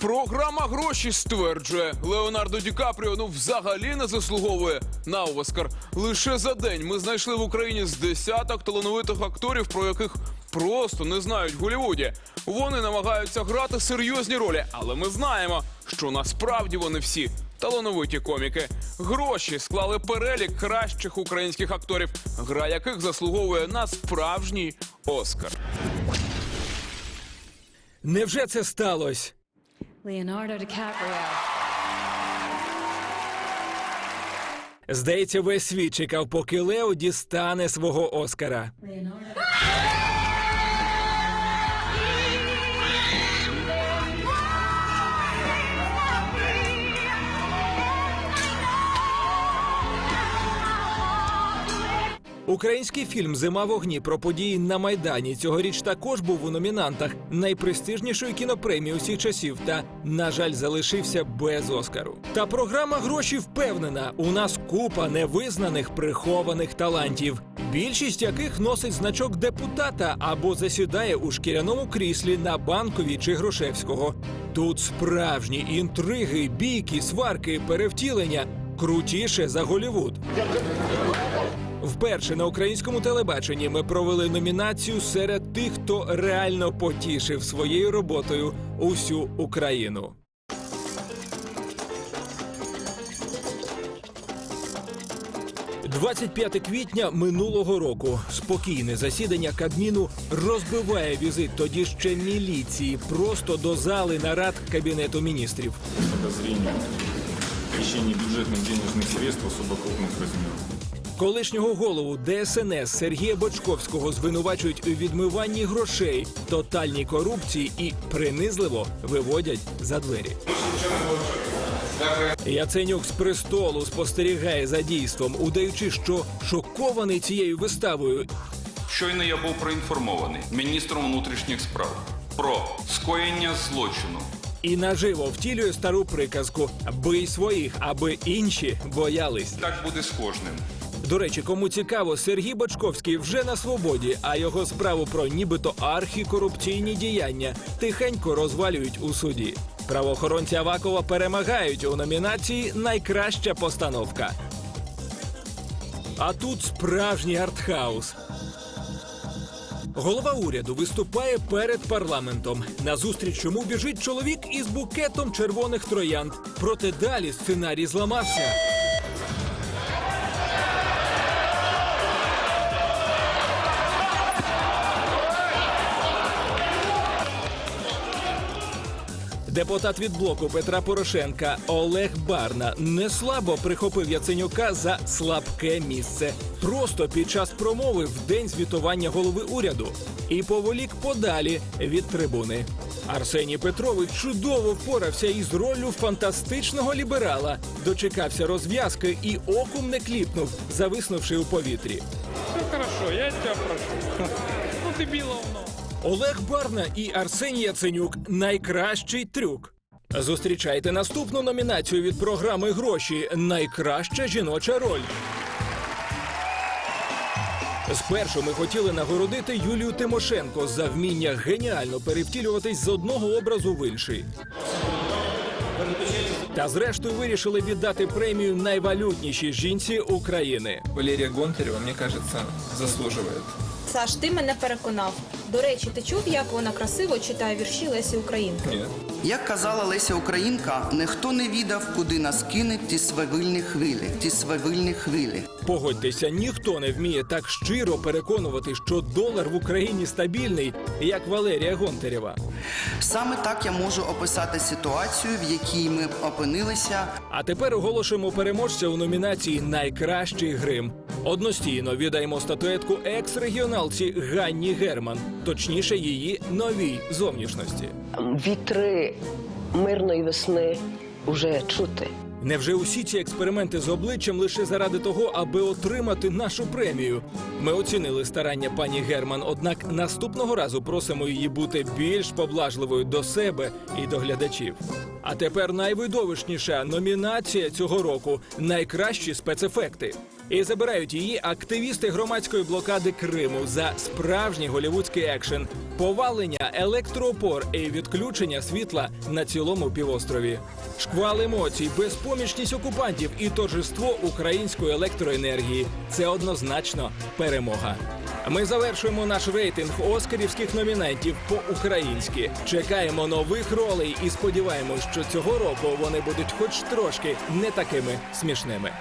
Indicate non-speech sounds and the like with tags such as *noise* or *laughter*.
Програма гроші стверджує, Леонардо Ді Капріо ну взагалі не заслуговує на Оскар. Лише за день ми знайшли в Україні з десяток талановитих акторів, про яких просто не знають в Голлівуді. Вони намагаються грати серйозні ролі, але ми знаємо, що насправді вони всі талановиті коміки. Гроші склали перелік кращих українських акторів, гра яких заслуговує на справжній Оскар. Невже це сталося? Leonardo DiCaprio. Здається, весь світ чекав, поки Лео дістане свого Оскара. Leonardo. Український фільм Зима вогні про події на майдані цьогоріч також був у номінантах найпрестижнішої кінопремії усіх часів та, на жаль, залишився без Оскару. Та програма гроші впевнена, у нас купа невизнаних прихованих талантів, більшість яких носить значок депутата або засідає у шкіряному кріслі на банковій чи Грошевського. Тут справжні інтриги, бійки, сварки, перевтілення крутіше за Голівуд. Вперше на українському телебаченні ми провели номінацію серед тих, хто реально потішив своєю роботою усю Україну. «25 квітня минулого року спокійне засідання Кабміну розбиває візит тоді ще міліції просто до зали нарад Кабінету міністрів подозрения в хищении бюджетных денежных средств особо крупных размеров. Колишнього голову ДСНС Сергія Бочковського звинувачують у відмиванні грошей, тотальній корупції і принизливо виводять за двері. Яценюк з престолу спостерігає за дійством, удаючи, що шокований цією виставою. Щойно я був проінформований міністром внутрішніх справ про скоєння злочину. І наживо втілює стару приказку Бий своїх, аби інші боялись. Так буде з кожним. До речі, кому цікаво, Сергій Бочковський вже на свободі, а його справу про нібито архікорупційні діяння тихенько розвалюють у суді. Правоохоронці Авакова перемагають у номінації Найкраща постановка. А тут справжній артхаус. Голова уряду виступає перед парламентом. На зустріч йому біжить чоловік із букетом червоних троянд. Проте далі сценарій зламався. Депутат від блоку Петра Порошенка Олег Барна не слабо прихопив Яценюка за слабке місце. Просто під час промови в день звітування голови уряду і поволік подалі від трибуни. Арсеній Петрович чудово впорався із роллю фантастичного ліберала, дочекався розв'язки і оком не кліпнув, зависнувши у повітрі. Все хорошо, я тебя прошу. *laughs* Ну ты Биловно. Олег Барна і Арсеній Яценюк найкращий трюк. Зустрічайте наступну номінацію від програми Гроші Найкраща жіноча роль. Спершу ми хотіли нагородити Юлію Тимошенко за вміння геніально перевтілюватись з одного образу в інший. Та зрештою вирішили віддати премію найвалютнішій жінці України. Валерия Гонтарева, мне кажется, заслуживает. Саш, ти мене переконав. До речі, ти чув, як вона красиво читає вірші Лесі Українки? Нет. Як казала Леся Українка, ніхто не відав, куди нас кинуть ті свавильні хвилі, ті свавильні хвилі. Погодьтеся, ніхто не вміє так щиро переконувати, що долар в Україні стабільний, як Валерія Гонтарєва. Саме так я можу описати ситуацію, в якій ми опинилися. А тепер оголошуємо переможця у номінації Найкращий грим. Одностійно віддаємо статуетку екс-регіоналці Ганні Герман, точніше її новій зовнішності. вітри мирної весни уже чути. Невже усі ці експерименти з обличчям лише заради того, аби отримати нашу премію? Ми оцінили старання пані Герман, однак наступного разу просимо її бути більш поблажливою до себе і до глядачів. А тепер найвидовищніша номінація цього року найкращі спецефекти. І забирають її активісти громадської блокади Криму за справжній голівудський екшен, повалення електроопор і відключення світла на цілому півострові. Шквал емоцій, безпомічність окупантів і торжество української електроенергії це однозначно перемога. Ми завершуємо наш рейтинг оскарівських номінантів по-українськи. Чекаємо нових ролей і сподіваємось, що цього року вони будуть хоч трошки не такими смішними.